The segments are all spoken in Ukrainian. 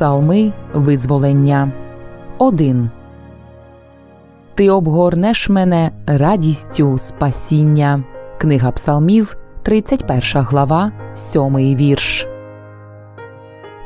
Псалми визволення 1. Ти обгорнеш мене радістю спасіння. Книга Псалмів, 31 глава, 7 вірш.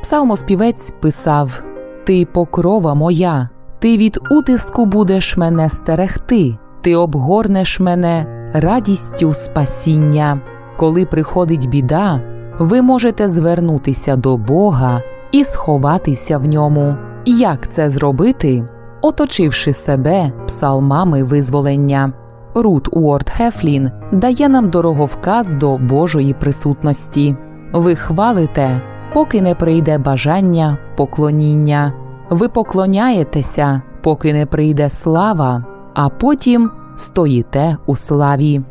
Псалмоспівець писав Ти покрова моя, ти від утиску будеш мене стерегти, ти обгорнеш мене радістю спасіння. Коли приходить біда, ви можете звернутися до Бога і сховатися в ньому. Як це зробити? Оточивши себе псалмами визволення. Рут Уорд Хефлін дає нам дороговказ до Божої присутності. Ви хвалите, поки не прийде бажання поклоніння. Ви поклоняєтеся, поки не прийде слава, а потім стоїте у славі.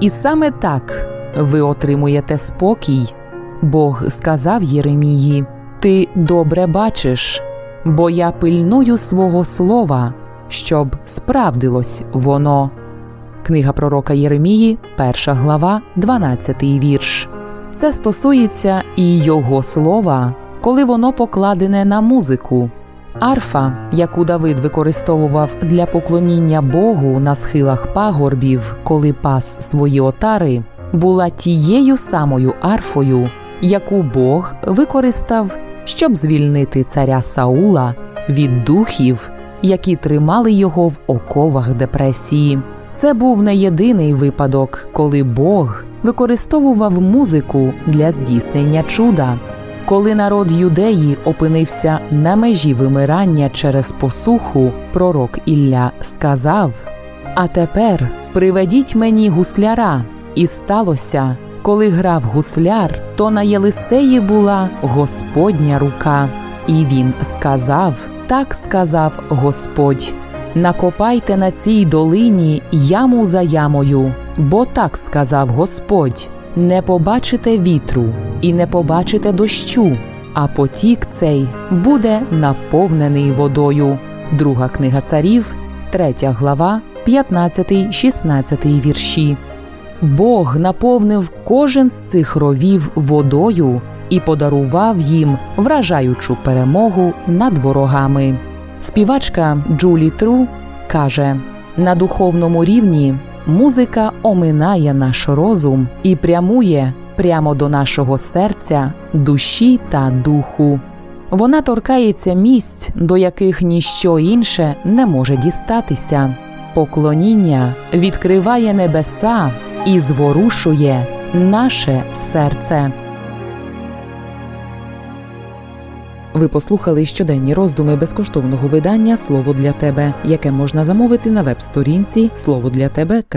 І саме так ви отримуєте спокій. Бог сказав Єремії: Ти добре бачиш, бо я пильную свого слова, щоб справдилось воно. Книга пророка Єремії, 1 глава, 12 вірш. Це стосується і його слова, коли воно покладене на музику. Арфа, яку Давид використовував для поклоніння Богу на схилах пагорбів, коли пас свої отари, була тією самою арфою, яку Бог використав, щоб звільнити царя Саула від духів, які тримали його в оковах депресії. Це був не єдиний випадок, коли Бог використовував музику для здійснення чуда. Коли народ юдеї опинився на межі вимирання через посуху, пророк Ілля сказав: А тепер приведіть мені гусляра. І сталося, коли грав гусляр, то на Єлисеї була Господня рука. І він сказав: Так сказав Господь. Накопайте на цій долині яму за ямою, бо так сказав Господь: не побачите вітру і не побачите дощу, а потік цей буде наповнений водою. Друга книга царів, 3 глава, 15-16 вірші. Бог наповнив кожен з цих ровів водою і подарував їм вражаючу перемогу над ворогами. Співачка Джулі Тру каже: на духовному рівні музика оминає наш розум і прямує прямо до нашого серця, душі та духу. Вона торкається місць, до яких ніщо інше не може дістатися. Поклоніння відкриває небеса і зворушує наше серце. Ви послухали щоденні роздуми безкоштовного видання Слово для тебе, яке можна замовити на веб-сторінці слово для тебе.орг.ua